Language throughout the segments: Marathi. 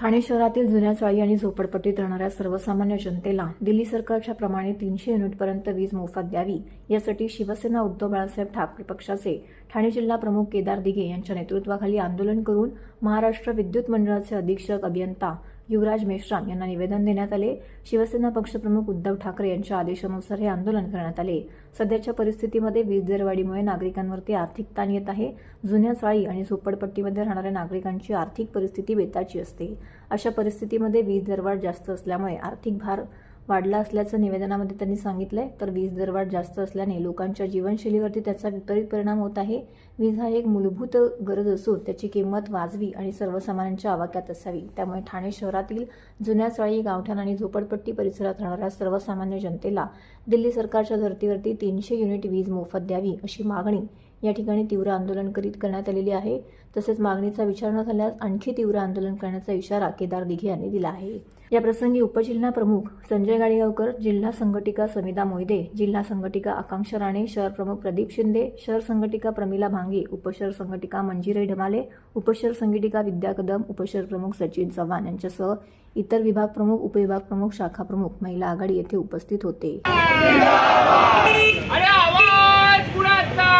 ठाणे शहरातील जुन्या चाळी आणि झोपडपट्टीत राहणाऱ्या सर्वसामान्य जनतेला दिल्ली सरकारच्या प्रमाणे तीनशे युनिटपर्यंत वीज मोफत द्यावी यासाठी शिवसेना उद्धव बाळासाहेब ठाकरे पक्षाचे ठाणे जिल्हा प्रमुख केदार दिघे यांच्या नेतृत्वाखाली आंदोलन करून महाराष्ट्र विद्युत मंडळाचे अधीक्षक अभियंता युवराज मेश्राम यांना निवेदन देण्यात आले. शिवसेना पक्षप्रमुख उद्धव ठाकरे यांच्या आदेशानुसार हे आंदोलन करण्यात आले. सध्याच्या परिस्थितीमध्ये वीज दरवाढीमुळे नागरिकांवरती आर्थिक ताण येत आहे. जुन्या चाळी आणि झोपडपट्टीमध्ये राहणाऱ्या नागरिकांची आर्थिक परिस्थिती बेताची असते. अशा परिस्थितीमध्ये वीज दरवाढ जास्त असल्यामुळे आर्थिक भार वाढला असल्याचं निवेदनामध्ये त्यांनी सांगितलंय. तर वीज दरवाढ जास्त असल्याने लोकांच्या जीवनशैलीवरती त्याचा विपरीत परिणाम होत आहे. वीज हा एक मूलभूत गरज असून त्याची किंमत वाजवी आणि सर्वसामान्यांच्या आवाक्यात असावी. त्यामुळे ठाणे शहरातील जुन्या चाळी गावठाण आणि झोपडपट्टी परिसरात राहणाऱ्या सर्वसामान्य जनतेला दिल्ली सरकारच्या धर्तीवरती तीनशे युनिट वीज मोफत द्यावी अशी मागणी या ठिकाणी तीव्र आंदोलन करीत करण्यात आलेली आहे. तसेच मागणीचा विचार न झाल्यास आणखी तीव्र आंदोलन करण्याचा इशारा केदार दिघे यांनी दिला आहे. या प्रसंगी उपजिल्हा प्रमुख संजय गाडेगावकर जिल्हा संघटिका समिता मोहिदे जिल्हा संघटिका आकांक्षा राणे शहर प्रमुख प्रदीप शिंदे शहर संघटिका प्रमिला भांगे उपशहर संघटिका मंजिराई ढमाले उपशहर संघटिका विद्या कदम उपशहर प्रमुख सचिन चव्हाण यांच्यासह इतर विभाग प्रमुख उपविभाग प्रमुख शाखा प्रमुख महिला आघाडी येथे उपस्थित होते अरे आवाज कुणाचा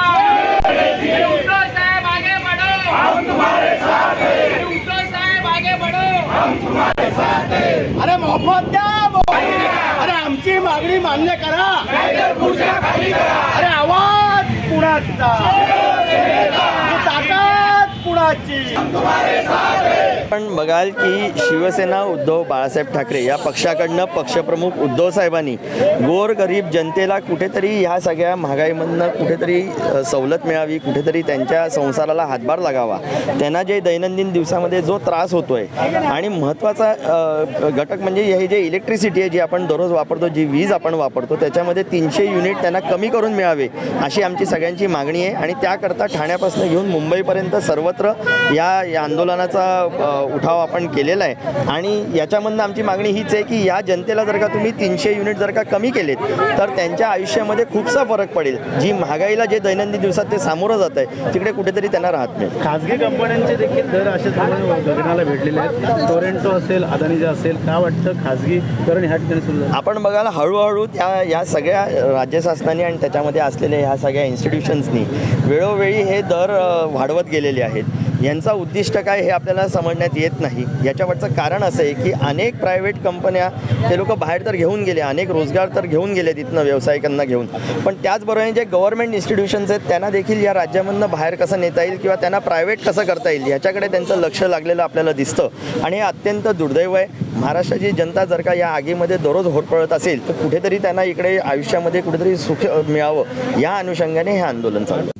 अरे उद्धव साहेब आगे बढ़ो हम तुम्हारे साथ हैं अरे उद्धव साहेब आगे बढ़ो अरे मोफत द्या अरे आमची मागणी मान्य करा अरे आवाज कुणाचा ताकद कुणाची आपण बघाल की शिवसेना उद्धव बाळासाहेब ठाकरे या पक्षाकडनं पक्षप्रमुख उद्धव साहेबांनी गोरगरीब जनतेला कुठेतरी ह्या सगळ्या महागाईमधनं कुठेतरी सवलत मिळावी कुठेतरी त्यांच्या संसाराला हातभार लागावा. त्यांना जे दैनंदिन दिवसामध्ये जो त्रास होतोय आणि महत्त्वाचा घटक म्हणजे हे जे इलेक्ट्रिसिटी आहे जी आपण दररोज वापरतो जी वीज आपण वापरतो त्याच्यामध्ये तीनशे युनिट त्यांना कमी करून मिळावे अशी आमची सगळ्यांची मागणी आहे. आणि त्याकरता ठाण्यापासून घेऊन मुंबईपर्यंत सर्वत्र या या आंदोलनाचा उठाव आपण केलेला आहे. आणि याच्यामधनं आमची मागणी हीच आहे की या जनतेला जर का तुम्ही तीनशे युनिट जर का कमी केलेत तर त्यांच्या आयुष्यामध्ये खूपसा फरक पडेल. जी महागाईला जे दैनंदिन दिवसात ते सामोरं जात आहे तिकडे कुठेतरी त्यांना राहत नाही. खाजगी कंपन्यांचे देखील दर प्रमाणे गगनाला भेटलेले आहेत. टोरेंटो असेल अदानीचा असेल काय वाटतं खाजगीकरण ह्या ठिकाणी आपण बघायला हळूहळू त्या या सगळ्या राज्य शासनाने आणि त्याच्यामध्ये असलेल्या ह्या सगळ्या इन्स्टिट्यूशन्सनी वेळोवेळी हे दर वाढवत गेलेले आहेत. यांचा उद्दिष्ट काय हे आपल्याला समजण्यात येत नाही. याच्यावरचं कारण असं आहे की अनेक प्रायव्हेट कंपन्या ते लोक बाहेर तर घेऊन गेले अनेक रोजगार तर घेऊन गेले तिथनं व्यावसायिकांना घेऊन. पण त्याचबरोबर जे गव्हर्नमेंट इन्स्टिट्यूशन्स आहेत त्यांना देखील या राज्यामधनं बाहेर कसं नेता येईल किंवा त्यांना प्रायव्हेट कसं करता येईल ह्याच्याकडे त्यांचं लक्ष लागलेलं आपल्याला दिसतं. आणि हे अत्यंत दुर्दैव आहे. महाराष्ट्राची जनता जर का या आगीमध्ये दररोज होरपळत असेल तर कुठेतरी त्यांना इकडे आयुष्यामध्ये कुठेतरी सुख मिळावं. या अनुषंगाने हे आंदोलन चालू